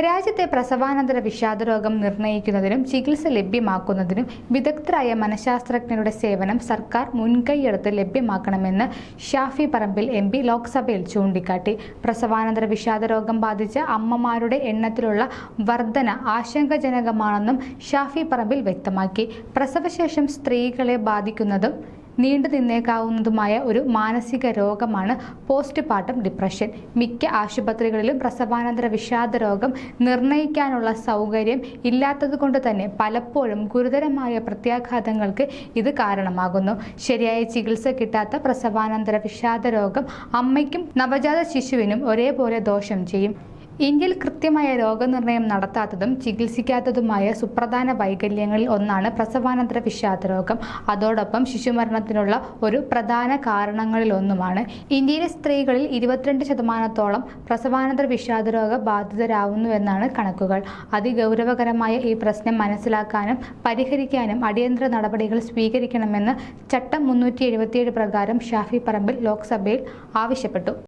രാജ്യത്തെ പ്രസവാനന്തര വിഷാദരോഗം നിർണയിക്കുന്നതിനും ചികിത്സ ലഭ്യമാക്കുന്നതിനും വിദഗ്ധരായ മനഃശാസ്ത്രജ്ഞരുടെ സേവനം സർക്കാർ മുൻകൈയെടുത്ത് ലഭ്യമാക്കണമെന്ന് ഷാഫി പറമ്പിൽ എം പി ലോക്സഭയിൽ ചൂണ്ടിക്കാട്ടി. പ്രസവാനന്തര വിഷാദരോഗം ബാധിച്ച അമ്മമാരുടെ എണ്ണത്തിലുള്ള വർധന ആശങ്കജനകമാണെന്നും ഷാഫി പറമ്പിൽ വ്യക്തമാക്കി. പ്രസവശേഷം സ്ത്രീകളെ ബാധിക്കുന്നതും നീണ്ടു നിന്നേക്കാവുന്നതുമായ ഒരു മാനസിക രോഗമാണ് പോസ്റ്റ് പാർട്ടം ഡിപ്രഷൻ. മിക്ക ആശുപത്രികളിലും പ്രസവാനന്തര വിഷാദ രോഗം നിർണയിക്കാനുള്ള സൗകര്യം ഇല്ലാത്തതുകൊണ്ട് തന്നെ പലപ്പോഴും ഗുരുതരമായ പ്രത്യാഘാതങ്ങൾക്ക് ഇത് കാരണമാകുന്നു. ശരിയായ ചികിത്സ കിട്ടാത്ത പ്രസവാനന്തര വിഷാദ രോഗം അമ്മയ്ക്കും നവജാത ശിശുവിനും ഒരേപോലെ ദോഷം ചെയ്യും. ഇന്ത്യയിൽ കൃത്യമായ രോഗനിർണയം നടത്താത്തതും ചികിത്സിക്കാത്തതുമായ സുപ്രധാന വൈകല്യങ്ങളിൽ ഒന്നാണ് പ്രസവാനന്തര വിഷാദരോഗം. അതോടൊപ്പം ശിശുമരണത്തിനുള്ള ഒരു പ്രധാന കാരണങ്ങളിൽ ഒന്നുമാണ്. ഇന്ത്യയിലെ സ്ത്രീകളിൽ ഇരുപത്തിരണ്ട് ശതമാനത്തോളം പ്രസവാനന്തര വിഷാദരോഗ ബാധിതരാകുന്നുവെന്നാണ് കണക്കുകൾ. അതിഗൗരവകരമായ ഈ പ്രശ്നം മനസ്സിലാക്കാനും പരിഹരിക്കാനും അടിയന്തര നടപടികൾ സ്വീകരിക്കണമെന്ന് ചട്ടം മുന്നൂറ്റി പ്രകാരം ഷാഫി പറമ്പിൽ ലോക്സഭയിൽ ആവശ്യപ്പെട്ടു.